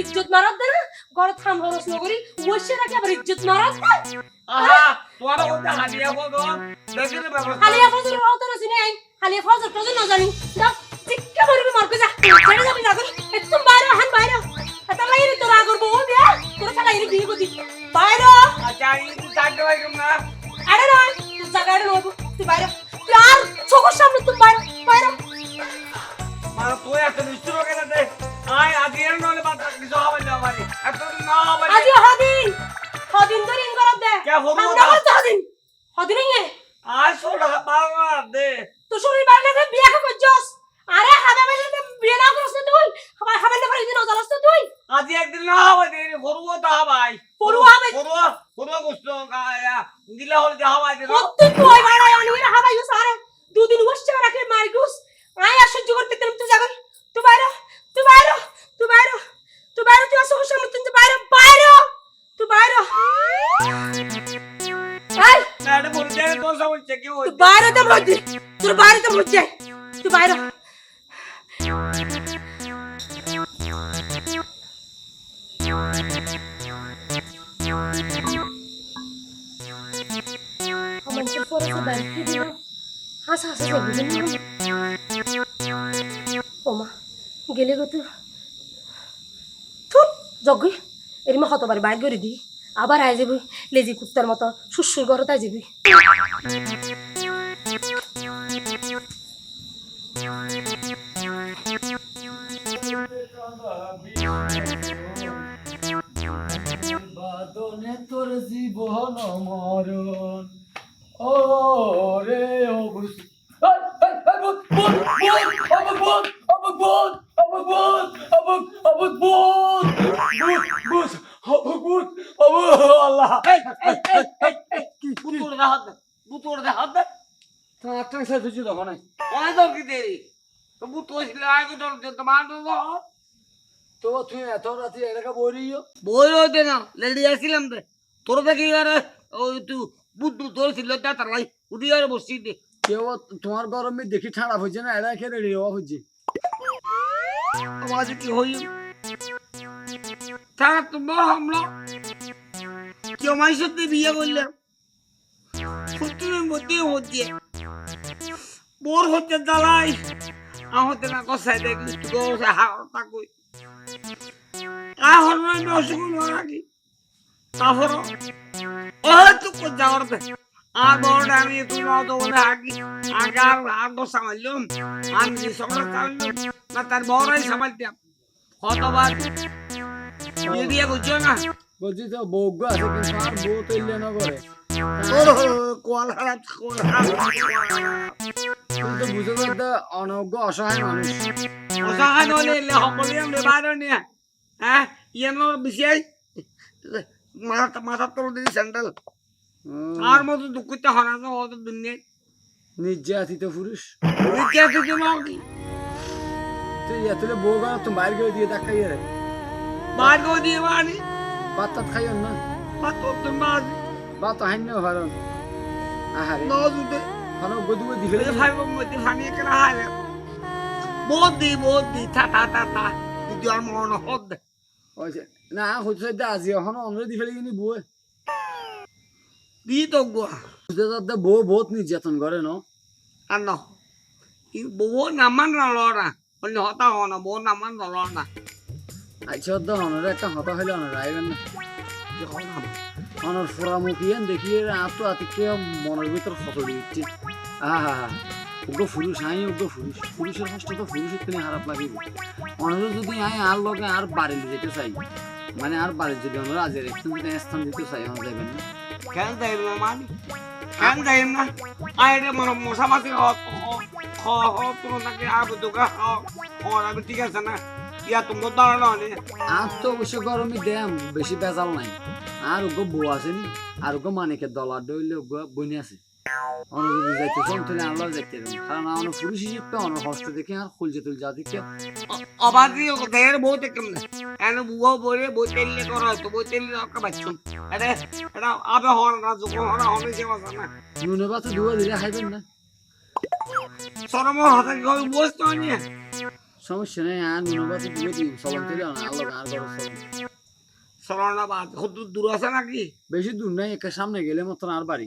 ইজ্জত মারাত দে না গড় থাম হরস নগরি ওইসে রাখি আবার ইজ্জত মারাত দে আহা তোমার ওটা হালিয়া বলো দেখে ব্যবস্থা হালিয়া ফজর রাউত না সিনে আই হালিয়া ফজর টজর না জানি দাও চিক্কা মারবি মারকে যা ছেড়ে যাবি না করে একদম বাইরে হান বাইরে লাইরে তোরা করব ও বিয়া তোরা ইরে বিয়ে গদি বাইরে। আচ্ছা এই তো চারটে না আরে না তুই জায়গায় তুই বাইরে। তুই আর চোখের সামনে তুই বাইরে। বাইরে। মানে তুই এত নিষ্ঠুর কেন দে। আয় আজকে এর নলে বাদ কিছু হবে না আমারে এত না হবে। আজি হদিন। হদিন ধরে ইন করব দে। কে হব না? হদিন। হদিন ইয়ে যে পরে তো বাইরে কি দিল হাসা হাসা যাবি গেলে গো তুই। থুর জগ্গি এরমা হতবার, বাইর করে দি। আবার আই যাবি, লেজি কুত্তার মতো সুসুর আই যাবি। বাদনে তোর জীবন মরণ। ও রে দে তোমার একটা সাথে ছিল ওখানে অনেক তো কি দেরি তো বুতু হইলে আয় কো তোর তো তো তো তুই এত রাতে এলাকা বই না লেডি আসছিলাম রে। তোর দেখি আর ওই তুই বুদ্ধু তোর ছিল তা উঠি আর বসছি দে। কেউ তোমার গরমে দেখি ঠান্ডা হয়েছে না এরা রেডি হওয়া হয়েছে? আওয়াজ কি হই তারা তো হামলা। কেউ মাই সত্যি বিয়ে করলে সত্যি মধ্যে হচ্ছে। বোর হচ্ছে জ্বালাই আহতে না কষাই দেখলি কই আহর নয় অসুখ নাকি তারপর ও তুই যাওয়ার দে আর বড় আমি তুই না তো বলে আগে আগে আর আর বসা মারলাম আমি যে সকালে চাইলাম না তার বড়াই সামালতাম কতবার বিয়ে দিয়ে বুঝছ না বলছি তো বৌগ আছে কিন্তু আর বউ তৈলে না করে কোয়াল হারাত কোয়াল কিন্তু বুঝতে পারতে অনজ্ঞ অসহায় মানুষ। নো তোর দিদি স্যান্ডেল উম, আর মতো দুঃখিত তো হতো দুনিয়া নির্যাতিত পুরুষ নিত্য তুই কি তুই এতলে বউ গান তুমি বাইরে গিয়ে দিয়ে দেখা গিয়ে বাইর করে দিয়ে বাড়ি ভাত টাত খাইও না বা তো হাইন ভালো আহারে নজ উঠে ভালো গদু গদি ফেলে ফেলে ভাই মধ্যে ফানি কেনা হারে বহুত দি বহুত দি থা থা থা থা আর মন হদ দে। হয়েছে। না হচ্ছে আজি এখন অন্যরে দি ফেলে কিনি বউ দি তো গোয়া। বুঝতে বউ বহুত নির্যাতন করে ন? আর ন। বউ নামান নলরা অন্য হতা হনা বউ নামান নলরা আচ্ছা তো অনরে একটা হতা হইলে অনরে আইবেন না। অনর ফোরা মুখিয়েন দেখিয়ে তো আতিকে মনের ভিতর ফত দিচ্ছি আহা। ওগো পুরুষ আই ওগো পুরুষ। পুরুষের কষ্ট তো পুরুষের তিনি খারাপ লাগিব যদি আই আর লগে আর বাড়ি যেতে চাই মানে আর বাড়ি যদি অনরা আজের একটু যদি স্থান দিতে চাই যাবেন না কেন দেয় না মানি? কেন দেয় না? আইরে মন মশা মাছি হ হ হ তুমি তাকে আবু দুগা হ হ আমি ঠিক আছে না? ইয়া তুমি দাঁড়ানো নে আর তো অবশ্য গরমে দেম বেশি বেজাল নাই। আর ওগো বউ আছে নি আর ওগো মানিকের দলার দইলে ওগো বইনি আছে। চান আমরা কারণ আমরা অনেক কষ্ট দেখে আর খুলছে তুল যা অবাধি দেহের বউ দেখে এন বুয়ো বলে তেলে করা হতো তেলে রক্কা পাচ্ছুন এটা এটা আবে হন না যখন হন হনে সে কথা না নুনে দুয়া দিলে খাইবেন না সরম হাতে গই বসতো নিয়ে সমস্যা নেই আর নুনে দুয়া দিই সবাই তুলে আল্লাহ আর খুব দূর আছে নাকি বেশি দূর নাই একটা সামনে গেলে মতন আর বাড়ি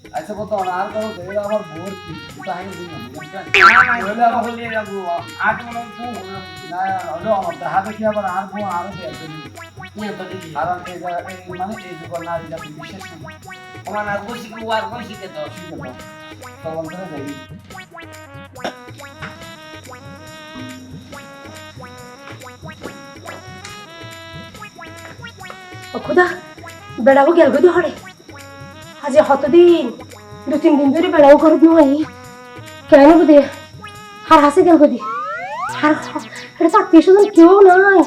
আচ্ছা কত? আর করো দেবে আবার ভোর কি? এটা হাই দিন হলে আর হলে যাব আজ মনে তো না হলো আমার দেখা দেখি আবার আর আরও তো কারণ এই মানে এই যুগের নারী জাতি বিশেষ না। আমার না বসি কুয়ার বসি কে তো ঠিক আছে চলন করে দেখি। ও খুদা বেড়াবো গেল গদি হরে আজ হতদিন। দু তিন দিন ধরে বেড়াবো করে নয় কেন বুঝে আর হাসে গেল গদি আর এটা আত্মীয় স্বজন কেউ নাই?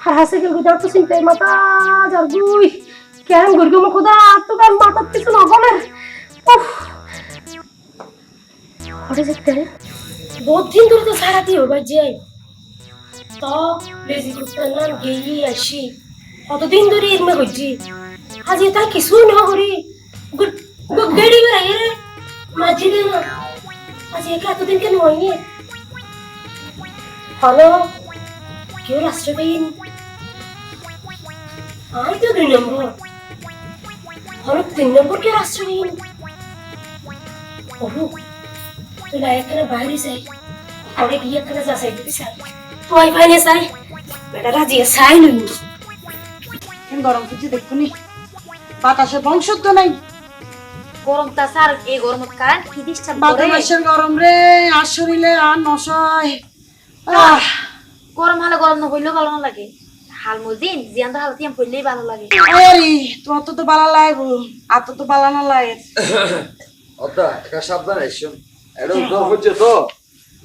আর হাসে গেল গদি আর তো চিন্তায় মাথা যার গুই। কেন গড়ি মো খুদা তো কার মাথার কিছু না বলে উফ যেতে বহুত দিন ধরে তো সারা দিয়ে বাই যাই তো লেজি করতে না গেই আসি কতদিন ধরে এরমে করছি আজ এটা কিছু না করি গেড়ি বেড়াই রে মাঝি দে না আজ একে এতদিন কেন হয়নি হলো কেউ রাষ্ট্র পাইনি আমি তো দুই নম্বর হলো তিন নম্বর কেউ রাষ্ট্র পাইনি ওহু তুই এখানে বাইরে যাই পরে গিয়ে এখানে যা চাই দিতে চাই তুই বাইরে চাই বেটা রাজিয়ে চাই নই গরম কিছু দেখুনি বাতাসে বংশত্ব নাই গরম তা স্যার এই কারেন্ট কি ডিস্টার্ব বারো করে মাসের গরম রে আর শরীরে আর নশয়। গরম হলে গরম না হইলেও ভালো না লাগে। হালমুল দিন জিয়ান হাল তিয়াম পড়লেই ভালো লাগে। এই তোমার তো তো বালা লাগবো আর তো তো বালা না লাগে অদা একটা সাবধান আইসুন এটা জ্বর হচ্ছে তো।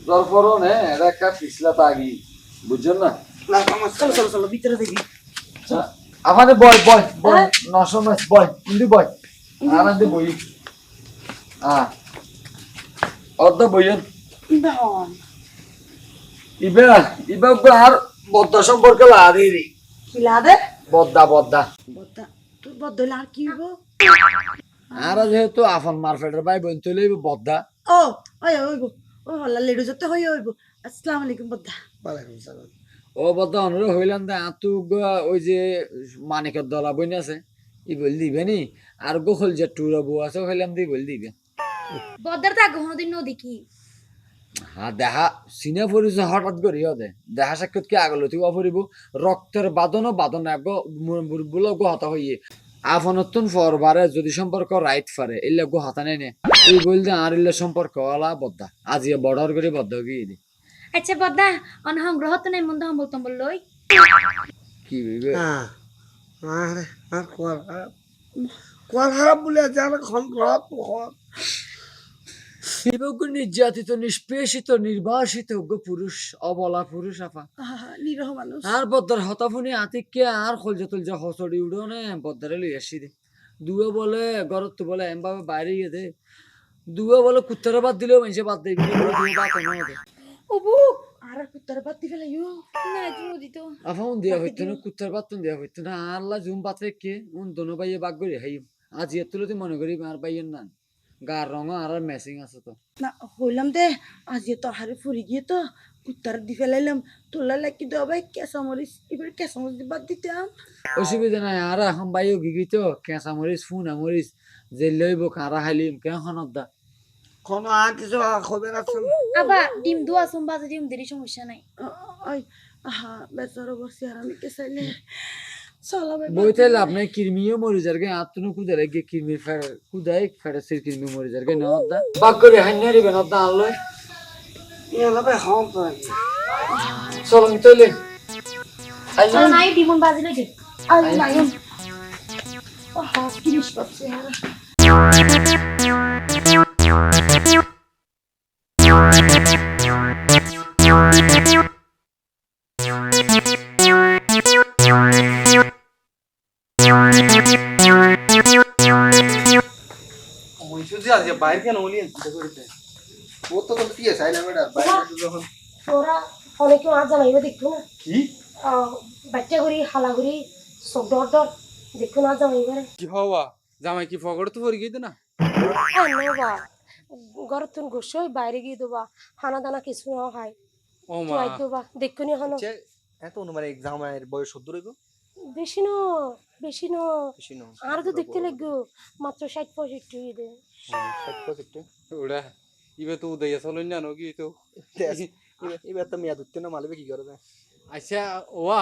জ্বর পরও নে এটা একটা পিছলা তাগি বুঝছেন না? না সমস্যা চলো চলো চলো ভিতরে দেখি। আমাদের বয় বয় বয় নশো নয় বয় বয়। বই। আর বদ্দা সম্পর্কে লাদি কি লাদে? বদ্দা বদ্দা বদ্দা তোর বদলে আর কি হইব? আর যেহেতু আফন মার্কেটের ভাই বোন চলে বদ্দা ও ওই হইব ওই হল্লা লেডু যত হই হইব। আসসালামু আলাইকুম বদ্দা ওয়ালাইকুম সালাম। ও বদ্দা অনুরোধ হইলাম দে আতু ওই যে মানিকের দলা বইন আছে ই বল দিবে নি? আর গোখল যে টুর বউ আছে হইলাম দি বল দিবে। বদার তা গহন দিন নদী কি? হ্যাঁ দেখা চিনে ফুৰিছে হঠাৎ কৰি দে দেহা সাক্ষাৎ কি আগলৈ ফুৰিব। ৰক্তৰ বাদনো বাদন আগ বোলো গহত হইয়ে। আফনতুন ফরবারে যদি সম্পর্ক রাইট ফারে ইল্লে গহতা নেই নে? এই বলতে আর ইল্লে সম্পর্ক ওলা বদ্দা আজি বর্ডার করে বদ্ধ গিয়ে দি। আচ্ছা বদা অনহং গ্রহ তো নাই মন্দ হম বলতাম বললই কি হ্যাঁ আরে আর কোয়ার খারাপ বলে বিভক্ত নির্যাতিত নিষ্পেষিত নির্বাসিত পুরুষ অবলা পুরুষ আফা। আহা, নিরহ মানুষ। আর বদ্দার হতাফুনি আতিককে আর খলজা তুলজা হসড়ি উড়ো নে বদ্দারে লই আসি দে। দুয়ে বলে গরত বলে এমভাবে বাইরে গিয়ে দে। দুয়ে বলে কুত্তারে বাদ দিলেও মানুষে বাদ দেবে দুয়া বাদ না ওবু আর কুত্তার বাদ দিবে লাইও। না নদী তো আফা উন দিয়া হইতো না কুত্তার বাদ তুন দিয়া হইতো না। আল্লাহ জুম পাত্রে কে? উন দোনো বাইয়ে বাগ করি হাই আজ তুলতে মনে করি আর বাইয়ের না। গার রঙ আর ম্যাচিং আছে তো। না হইলাম দে। আজি তো হারে ফুরি গিয়ে তো কুত্তার দি ফেলাইলাম। তোলা লাগি দেওয়া ভাই কেঁচা মরিচ এবার কেঁচা মরিচ বাদ দিতাম। অসুবিধা নাই আর এখন বাইও গিগি তো কেঁচা মরিচ ফুনা মরিচ যে লইব কারা হাইলিম কে হনত দা। কোনো আর কিছু খবর আছে না? আবা ডিম দোয়া সোম বাজে ডিম দেরি সমস্যা নাই। আই আহা বেচারা বসে আর আমি কেঁচাইলে। বইতে নাই কিরমিও মরি যার গে আত্মনো কুদারে গে কিরমি ফের কুদাই ফেরে সির কিরমি মরি যার গে নদা বাক করে হান্নারি বে নদা ইয়ালা ভাই খাওয়ান তো নাকি চলো চলে। চলো নাই ডিমন বাজিলে যে আই কিরিশ পাচ্ছে আর মইসুজি আজ বাইরে কেন ওলি চিন্তা করতে ও তো তো কি আছে? আইলা বেটা বাইরে যখন তোরা অনেকে আজ জামাইবে দেখতো না কি? বাচ্চা করি হালা করি সব ডর ডর দেখতো না জামাইবে কি হওয়া? জামাই কি ফগড় তো পড়ে গিয়ে না? বা ঘরের তুমি গোসই বাইরে গিয়ে দেবা হানা দানা কিছু না হয়। ও তো মা। আই দেবা দেখো নি এত জামাইয়ের বয়স বেশি ন বেশি ন। বেশি না। আর তো দেখতে লাগবে মাত্র ষাট পঁয়ষট্টি দে ষাট পঁয়ষট্টি ওরা ইবে তো উদয় চলো না নো তো এবার- এবার তো মেয়াদ উঠতে না মালিবে কি করে যায় আচ্ছা ওয়া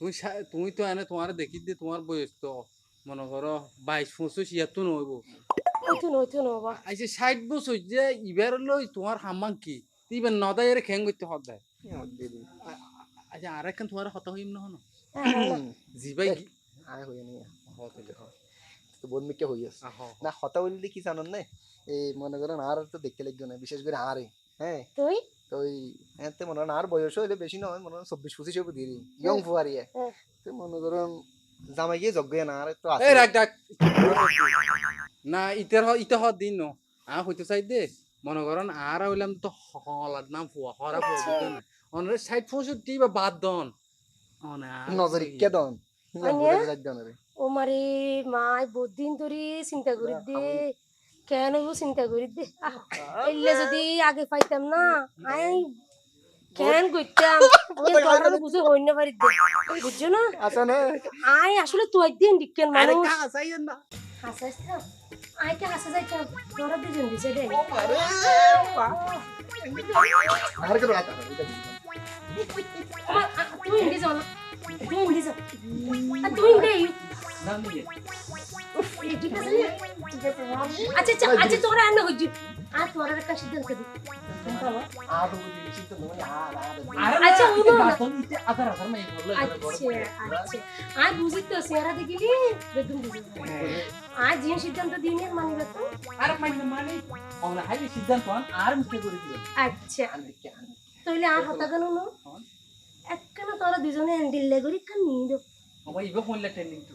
তুমি তুমি তো এনে তোমার দেখি দে তোমার বয়স তো মনে করো বাইশ পঁচিশ ইয়ার তো নইব ওইতো ন ওইতো ন আচ্ছা ষাট বছর যে ইবার লই তোমার হাম্মাং কি ইবার নদায়ের খেং করতে হদায় দিয়ে। আচ্ছা আর একখান তোমার হতা হইম না হনো হ্যাঁ, জিবাই কি আয় হয়ে নিয়ে তো বোন মিকে হই আছে আহ না হতা বললে কি জানেন না? এই মনে করেন আর তো দেখতে লাগবে না বিশেষ করে আরে হ্যাঁ? তুই? তো ওই এতে মনে করেন আর বয়স হইলে বেশি নয় মনে করেন চব্বিশ পঁচিশ হবে দিদি ইয়ং ফুয়ারিয়ে হ্যাঁ। তো মনে করেন জামাই গিয়ে যজ্ঞ না আর তো আছে। রাখ ডাক না ইতার হ- ইতা হওয়ার দিন ন আ হইতে চাই দে। মনে করেন আর হইলাম তো হলার নাম ফুয়া হরা ফুয়া অনরে বা বাদ দন। অনে আর নজরে কি? কে দন? আনিয়া? ও মারে মাই বহুত দিন ধরে চিন্তা করি দে। কেন ও চিন্তা করি দে? এলে যদি আগে পাইতাম না আই কেন করতাম এই দরকার বুঝে হই না পারি দে বুঝছ না? আচ্ছা না। আই আসলে তুই দিন ডিকেন আরে মানুষ। কা চাইয়েন না। হাসাইস না? আই কে হাসা যাইতাম তোরা দুজন দিছে দে আর কে রাত? তুই যাও তুই যাও। তুই হিন্দি আচ্ছা আচ্ছা আচ্ছা সিদ্ধান্ত আর আচ্ছা, আচ্ছা আচ্ছা। আচ্ছা মানি মানে সিদ্ধান্ত আর মুখে করে দিল আচ্ছা। তাহলে আর হতা নো একখানা তোরা দুজনে হ্যান্ডেল লাগরি কান নিয়ে দো আমার ইবে হইলা ট্রেনিং তো।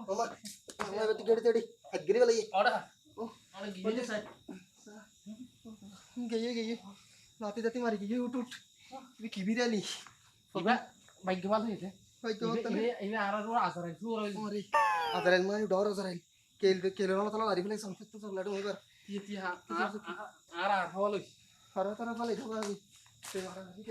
শুননা করছ আমার মামা মামা বেটি গড়ি তড়ি হাত গিরি বলাই ওটা আরে গিয়ে সাই গিয়ে গিয়ে নাতি দাতি মারি গিয়ে উঠ উঠ তুই কি বিরালি ইবা ভাগ্য ভালো হইছে হয়তো ইবে ইবে ইবে আর আর আসার শুরু হইছে আরে আদারাইল মানে ডর আদারাইল কেল কেল না তলা লারি ফেলে সংকেত তো চলাটো হইবার তি তি হা আর আর হওয়া লইছে আর তারা ফেলে খাবা আমি তে মারা কি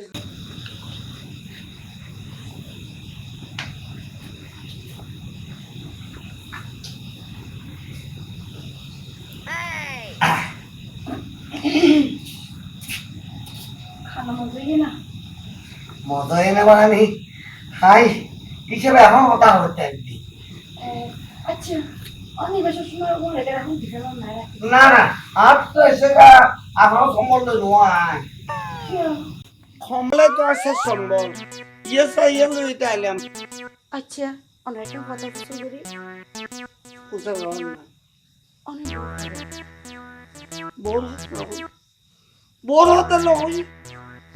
খানা মজা গিয়ে না মজা এনে বানানি হাই হিসেবে এখন কথা হতে একদি আচ্ছা না না আর তো সেটা এখনও সম্বন্ধ নয় কমলে তো আছে সম্বল ইয়ে চাইয়ে লইতে আইলাম। আচ্ছা অনেক একটা কথা কিছু করি বুঝা গেল না। অনেক বড় হতে বড়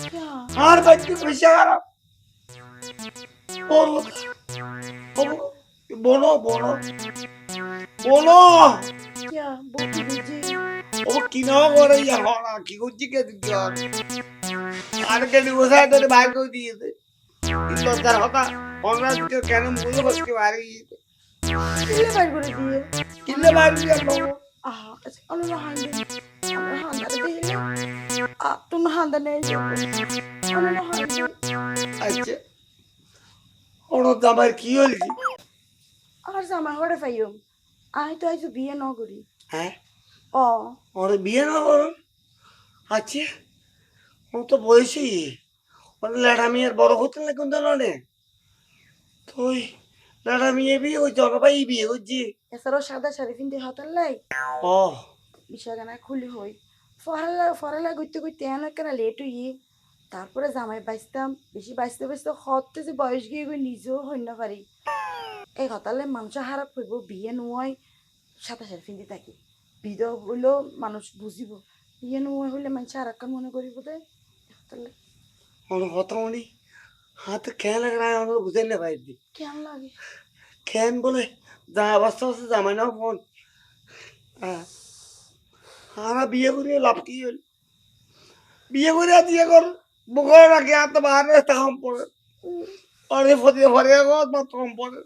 কিয়া আর বাচ্চা পয়সা খারাপ কিয়া বলতে বুঝি ও কিনা করে ইয়া হরা কি করছি কে দিতে আর কে দিবসায় তোর বাইর করে দিয়েছে। কিন্তু তার হতা আমরা কেন বুঝে বসকে বাইরে গিয়েছে কিলে বাইর করে দিয়ে? কিনলে বাইরে দিয়ে লোক আহা আচ্ছা। অনেক হান্ডি আমরা হান্ডারে দিলে তুমি হান্দা নেই আচ্ছা ওর জামাই কি হয়েছি? আর জামা হরে পাইম আমি তো আইছো বিয়ে ন করি। হ্যাঁ? ও ওর বিয়ে না করুন আচ্ছা। ও তো বয়সী। ওর লেডা মেয়ের বড় হতে না কিন্তু নয় তো ওই লেডা মেয়ে বিয়ে করছে ওর ভাই বিয়ে করছি এছাড়াও সাদা শাড়ি পিনতে হতার লাই ও বিশাখানা খুলি হই। ফরালা ফরালা করতে করতে এন কেন লেট হই তারপরে জামাই বাইসতাম বেশি বাইসতে বাইসতে হতে যে বয়স গিয়ে গই নিজেও হইন না পারি। এই হতালে মানুষ হারাপ হইব বিয়ে নয় সাদা শাড়ি পিনতে থাকি। বিধ হইলেও মানুষ বুঝিব বিয়ে নয় হইলে মানুষ আর একটা মনে করিব দে হতালে ওর কথা মনি হাতে খেয়ে লাগে না ওর বুঝে না ভাই কেমন লাগে? খেন বলে যা অবস্থা আছে জামাই না ফোন। আর বিয়ে করিয়ে লাভ কি হল? বিয়ে করে দিয়ে কর বুকর রাখে আর তো বাহার রাস্তা কম পড়ে অরে ফদিয়ে ফরিয়ে গত মাত্র কম পড়ে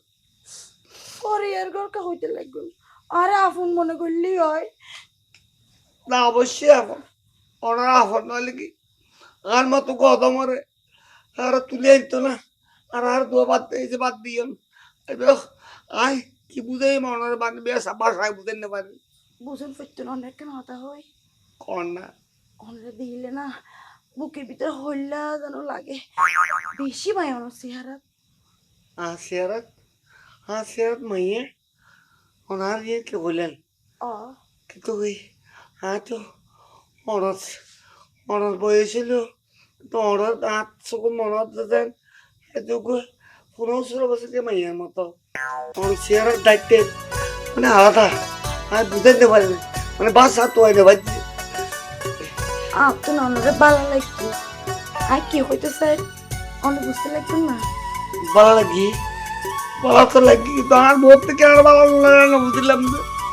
পরে আর গরকা হইতে লাগবে আরে আফুন মনে করলেই হয়। না অবশ্যই এখন ওনার আফর নইলে কি আর মতো কত মরে আর তুলে আনতো না। আর আর দু বাদ এই যে বাদ দিয়ে আয় কি বুঝাই মনের বানি বেশ বাসায় বুঝেন না পারি? বুঝুন ফিরতে না অনেক কেন হতা হয়। কর না। অনরে দিলে না বুকের ভিতরে হইলা যেন লাগে। বেশি ভাই অন চেহারা আর সিয়ারত আর সিয়ারত মাইয়ে। ওনার ইয়ে কে বললেন অ। কিন্তু ওই হ্যাঁ তো অনর অনর বয়স ছিল তো অনর হাত চকুর মনত দেন এটুকু পনেরো ষোলো বছর মাইয়ের মতো আমার সিয়ারের দায়িত্বে মানে আলাদা। আমি বুঝাইতে পারি না। মানে বাসা তো আইনে পারছি আপ তো না ভালো লাগতো আর কি হইতে চাই? অনেক বুঝতে লাগতো না? ভালো লাগি। ভালো তো লাগি কিন্তু আমার বোধ থেকে আর ভালো লাগে না বুঝলাম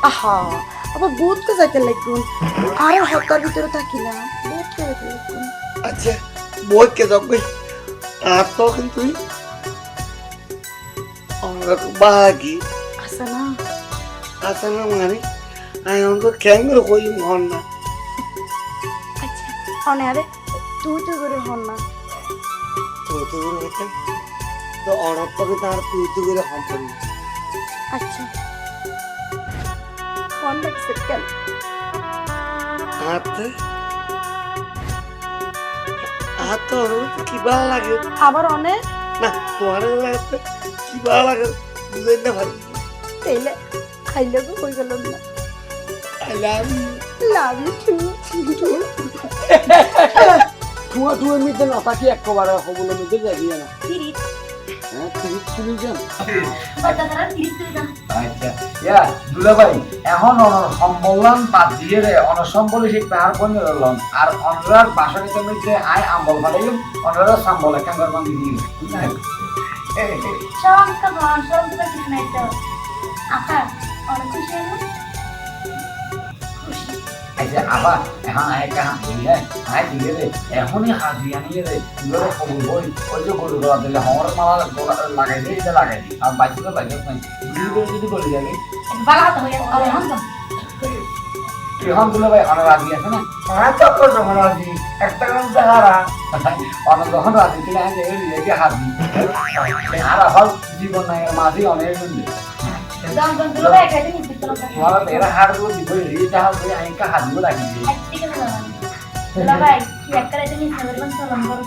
আহা আবার বহুত কে যাইতে লাগতো আর হতার ভিতরে থাকি না। বহুত যাইতে লাগতো আচ্ছা বই কে যাবে আর তো কিন্তু বাকি আচ্ছা না আছে না মানে আমি অন্ত ক্যাঙ্গুর কই মন না অনে আরে তুই তো করে হন না তুই তো করে হইতেন তো অনর তোকে তার তুই তো করে হম করি আচ্ছা হন লাগছে কেন হাতে হাত তো অনেক কি ভালো লাগে আবার অনেক না তোমার লাগতে কি ভালো লাগে বুঝাই না ভালো তাইলে গেল না I love you love you too Tuya তুয়া মিতে না তাকি একবারে এখন সম্বলান বাদ দিয়ে রে অনর সেই পাহাড় বনে রলন আর অনরার বাসনে তুমি যে আয় আম্বল ফাটাইম অনরার সাম্বল একখান করবান দিদি সংখ্যা ভন সংখ্যা কিছু নাই তো। আকার অনেক খুশি হলো আচ্ছা আবার হ্যাঁ দিয়ে রে এখনই হাজি আনিয়ে রে দুলারে খবর বই ওই যে গরু গলা দিলে হমর মালা লাগাই দিয়ে এটা লাগাই দি আর যদি বলে যাবে। ভালো হাত এখন দুলাভাই অনার রাজি আছে না? হ্যাঁ তো করছ মহারাজি একটা কারণ দেখারা অনেক যখন রাজি ছিল আমি রেগে হাজি। আর এখন জীবন নাই মাঝে অনেক শুনলে দাম দাম ভাই খাইতে নিতে তো না তোমার মেয়েরা হারগুলো দিব আমি কা হাত রাখি ভাই। কি একটা বলবেন সালাম হাজি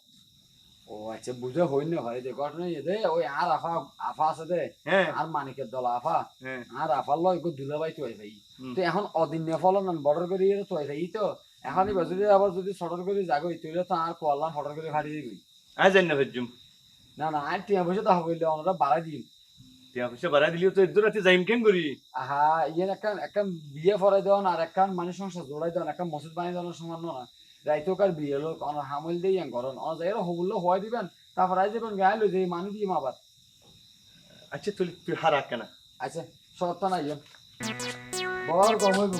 ও আচ্ছা বুঝে হই না ভাই দে ঘটনা দে ওই আর আফা আফা আছে দে আর মানিকের দল আফা আর আফার লয় দুলা ভাই তো ভাই তো এখন অদিন ফলন বর্ডার করে ইয়ে তো ভাই তো এখন যদি আবার যদি সটর করে যাগো তুইলে তো আর কোয়াল্লাম ফটর করে দিবি। জানি না ভেজুম না না আর টিয়া পয়সা তো হইলে বাড়াই দিন টিয়া পয়সা বাড়াই দিলিও তো রাতে যাইম কেন করি? আহা ইয়ে একটা একটা বিয়ে ফরাই দেওয়ান আর একটা মানুষ সংসার জোড়াই দেওয়ান একটা মসজিদ বানিয়ে দেওয়ানোর সমান না। রাইতো কার বিয়ে লোক অনার হামল দিয়ে করেন অনার জায়গায় হবুল্লো হওয়াই দিবেন তারপর আই যাবেন গায়ে লই যে মানুষ দিয়ে আবার আচ্ছা তুই তুই হারা কেনা? আচ্ছা সত্য না ইয়ে বড় কম হইব।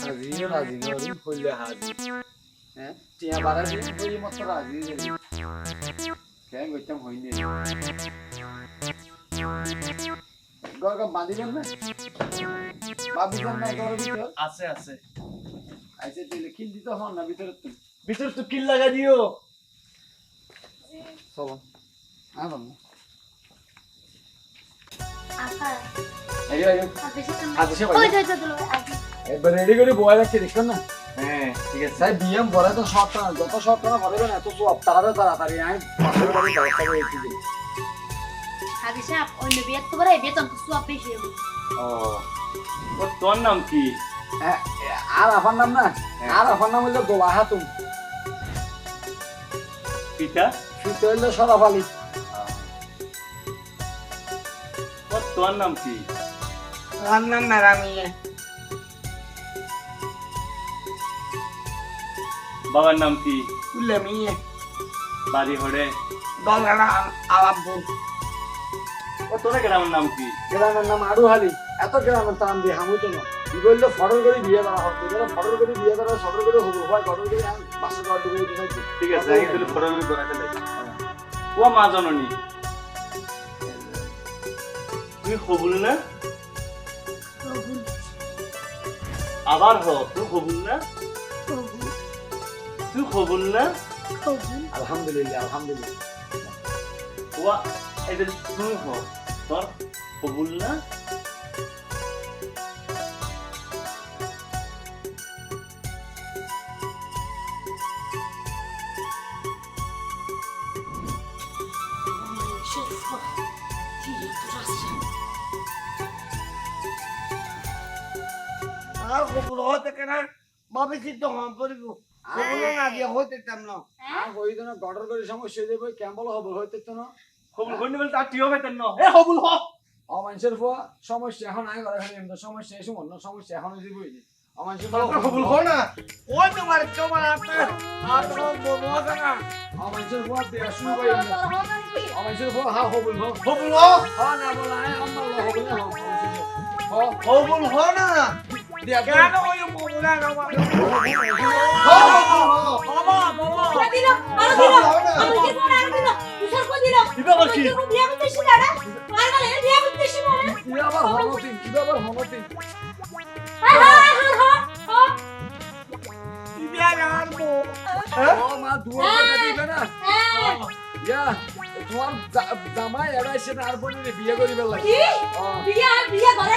হাজির রাজি নরি কইলে হাজি হ্যাঁ টিয়া বাড়াই দিন ওই মতো রাজি কেন কইতাম হইনি গরগা বাঁধিবেন না? বাঁধিবেন না ঘরের আছে আছে। আচ্ছা তাহলে খিল দিতে হন না ভিতরে তুমি ভিতর তো কিল লাগা দিও। চলো। আচ্ছা। বেশি টাইম আচ্ছা, একবার রেডি করে বয় দেখছেন না? হ্যাঁ ঠিক আছে। তাই বিএম ভরে তো শর্ট টানা যত শর্ট টানা ভরবেন এত সব তাড়াতাড়ি তাড়াতাড়ি আমি পাঁচশো টাকা ব্যবস্থা করে দিচ্ছি যে। হাজি অন্য বিয়ের তো বলে বেতন তো সব বেশি ও ও তোর নাম কি? হ্যাঁ, আর আফার নাম না? আর আফার নাম হইল গোলা হাতুম পিতা সুতো হইল সরাফ আলী তোর নাম কি? মেরামিয়ে বাবার নাম কি? কুলেমিয়ে বাড়ি হড়ে দলরা আলাপু ও তোর গ্রামের নাম কি? গ্রামের নাম আরু হালি এত গ্রামের তাম দিয়ে হামুতো না। কি বলল ফটর করে বিয়ে করা হবে এগুলো ফটর করে বিয়ে করা সটর করে হব হয় ফটর করে আমি বাসা ঘর ঢুকে দিতে ঠিক আছে আমি তাহলে ফটোগ্রাফি করাতে লাগি ও মা জননী। তুই হবুল না? আবার হ তুই হবুল না? তুই হবুল না? আলহামদুলিল্লাহ আলহামদুলিল্লাহ। ও এদের তুই হ তোর হবুল না? চিত্ত হম করিব খবর না দিয়ে হতে তেম না। আর হই তো না গডর করে সমস্যা হয়ে যাবে কেমন হবে হইতে তো না? হবুল কইনি বলতে আর টিও পাইতেন না। এ হবুল হ। অমানুষের ফুয়া সমস্যা এখন আগে ঘরে খালি এমনি সমস্যা এসে অন্য সমস্যা এখন হয়ে যাবে অমানুষের খবর হো না। ও তোমার তোমার আপনি আর তোমার বলব না? অমানুষের ফুয়া দেয়া শুরু করে হা হবুল হ। খবর হো? না বলা হ্যাঁ হবুল হ না। কেন ওই বলব না বাবা আরে দিল আরে দিল আমি কি করে আরে দিল তুষার কো? দিল দিবা আবার কি? বিয়ে করতেছিস না রে আর গেলে বিয়ে করতেছিস না কি আবার হনতি কি আবার হনতি হ্যাঁ হ্যাঁ হ্যাঁ হ্যাঁ বিয়া লাগবো ও মা দুয়া করে দিবে না হ্যাঁ ইয়া তোমার জামাই এসে না আর বোনের বিয়ে করিবে লাগে কি বিয়ে আর বিয়ে করে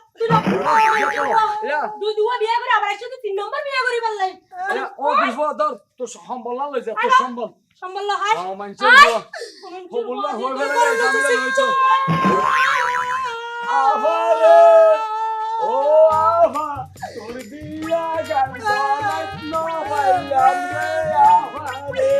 দুই দুয়া বিয়ে করে আবার এসে তিন নম্বর বিয়ে করি বললাই ইয়া ও বিফো দর তো সম্বল না লই যা তো সম্বল সম্বল হয় ও মানছে হবুল্লা হয়ে গেলে জামিলা লইছো আভারে ও আভা তোর বিয়া গান গান না পাইলাম রে আভারে